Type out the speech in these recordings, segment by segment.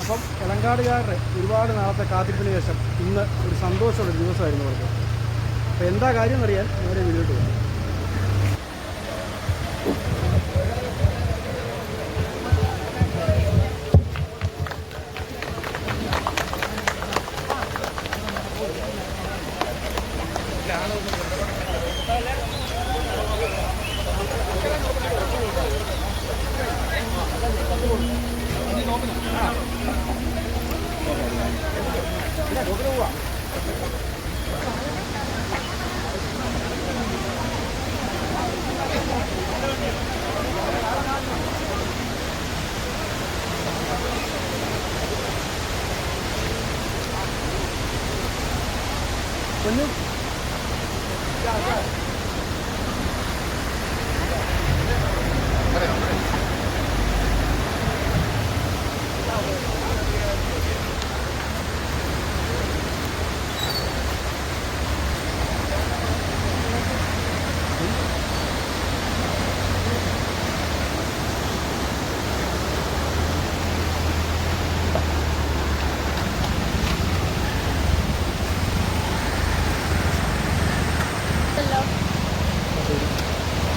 അപ്പം ഇളങ്കാടുകാരുടെ ഒരുപാട് നാളത്തെ കാത്തിരിപ്പിന് ശേഷം ഇന്ന് ഒരു സന്തോഷമുള്ള ദിവസമായിരുന്നു അവർക്ക്. അപ്പോൾ എന്താ കാര്യം എന്നറിയാൻ നേരെ വീഡിയോട്ട് Được đâu ạ?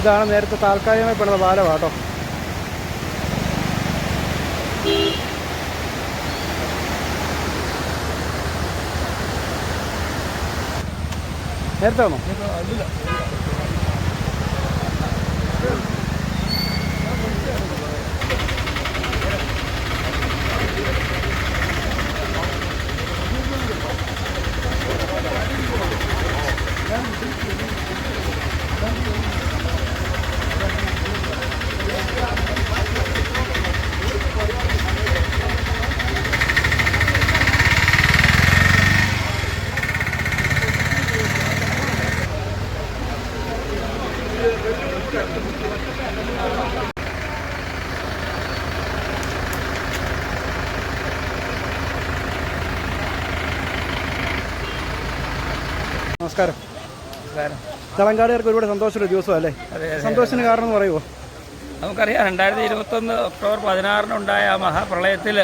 ഇതാണ് നേരത്തെ താൽക്കാലികമായി പണിത പാലം കേട്ടോ നേരത്തെ വന്നോ? നമസ്കാരം. തളങ്കാടുകാർക്ക് ഒരുപാട് സന്തോഷമുള്ള ദിവസമല്ലേ. സന്തോഷത്തിന് കാരണം എന്ന് പറയുമോ നമുക്കറിയാം രണ്ടായിരത്തി ഇരുപത്തൊന്ന് ഒക്ടോബർ പതിനാറിനുണ്ടായ ആ മഹാപ്രളയത്തിൽ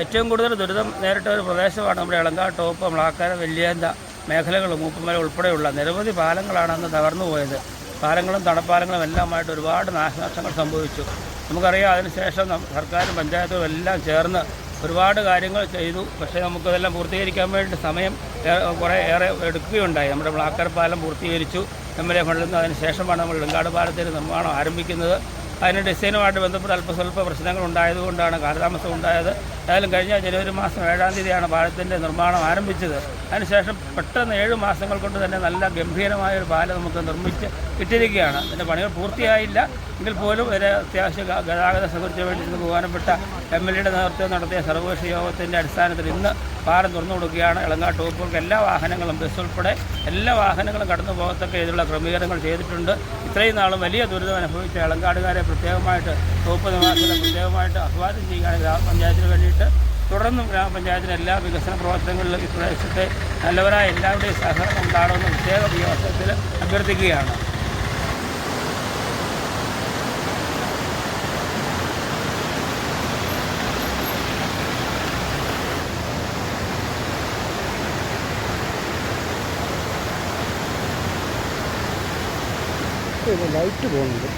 ഏറ്റവും കൂടുതൽ ദുരിതം നേരിട്ട ഒരു പ്രദേശമാണ് നമ്മുടെ ഇളങ്കാട് ടോപ്പ് മ്ലാക്കര വെല്ലിയാന്ത മേഖലകൾ മൂപ്പുമല ഉൾപ്പെടെയുള്ള നിരവധി പാലങ്ങളാണ് അന്ന് തകർന്നു പോയത്. പാലങ്ങളും തണപ്പാലങ്ങളും എല്ലാമായിട്ട് ഒരുപാട് നാശനഷ്ടങ്ങൾ സംഭവിച്ചു. നമുക്കറിയാം അതിനുശേഷം സർക്കാരും പഞ്ചായത്തും എല്ലാം ചേർന്ന് ഒരുപാട് കാര്യങ്ങൾ ചെയ്തു. പക്ഷേ നമുക്കതെല്ലാം പൂർത്തീകരിക്കാൻ വേണ്ടി സമയം കുറേ ഏറെ എടുക്കുകയുണ്ടായി. നമ്മുടെ ബ്ലാക്കർ പാലം പൂർത്തീകരിച്ചു. എം എൽ എ ഫണ്ടിൽ നിന്ന് അതിന് ശേഷമാണ് നമ്മൾ ഇടുങ്കാട് പാലത്തിന്റെ നിർമ്മാണം ആരംഭിക്കുന്നത്. അതിന് ഡിസൈനുമായിട്ട് ബന്ധപ്പെട്ട് അല്പസ്വല്പ പ്രശ്നങ്ങൾ ഉണ്ടായതുകൊണ്ടാണ് കാലതാമസം ഉണ്ടായത്. ഏതായാലും കഴിഞ്ഞ ജനുവരി മാസം ഏഴാം തീയതിയാണ് പാലത്തിന്റെ നിർമ്മാണം ആരംഭിച്ചത്. അതിനുശേഷം പെട്ടെന്ന് ഏഴ് മാസങ്ങൾ കൊണ്ട് തന്നെ നല്ല ഗംഭീരമായ ഒരു പാലം നമുക്ക് നിർമ്മിച്ച് ഇട്ടിരിക്കുകയാണ്. അതിന്റെ പണികൾ പൂർത്തിയായില്ല. എങ്കിൽ പോലും ഒരു അത്യാവശ്യ ഗതാഗത സൗകര്യത്തിന് വേണ്ടി ബഹുമാനപ്പെട്ട എം എൽ എയുടെ നേതൃത്വം നടത്തിയ സർവകക്ഷി യോഗത്തിന്റെ അടിസ്ഥാനത്തിൽ ഇന്ന് പാലം തുറന്നു കൊടുക്കുകയാണ്. ഇളങ്കാട്ട് ടോപ്പുകൾക്ക് എല്ലാ വാഹനങ്ങളും ബസ് ഉൾപ്പെടെ എല്ലാ വാഹനങ്ങളും കടന്നു പോകത്തക്ക ഇതിലുള്ള ക്രമീകരണങ്ങൾ ചെയ്തിട്ടുണ്ട്. ഇത്രയും നാളും വലിയ ദുരിതം അനുഭവിച്ച ഇളങ്കാടുകാരെ പ്രത്യേകമായിട്ട് ടോപ്പ് നിവാസികളെ പ്രത്യേകമായിട്ട് അഭിവാദ്യം ചെയ്യുകയാണ് ഗ്രാമപഞ്ചായത്തിന് വേണ്ടിയിട്ട്. തുടർന്നും ഗ്രാമപഞ്ചായത്തിന് എല്ലാ വികസന പ്രവർത്തനങ്ങളിലും ഈ പ്രദേശത്തെ നല്ലവരായ എല്ലാവരുടെയും സഹകരണം ഉണ്ടാകണമെന്ന് പ്രത്യേക ഈ അവസരത്തിൽ അഭ്യർത്ഥിക്കുകയാണ്. ഇത് ലൈറ്റ് പോകുന്നുണ്ട്.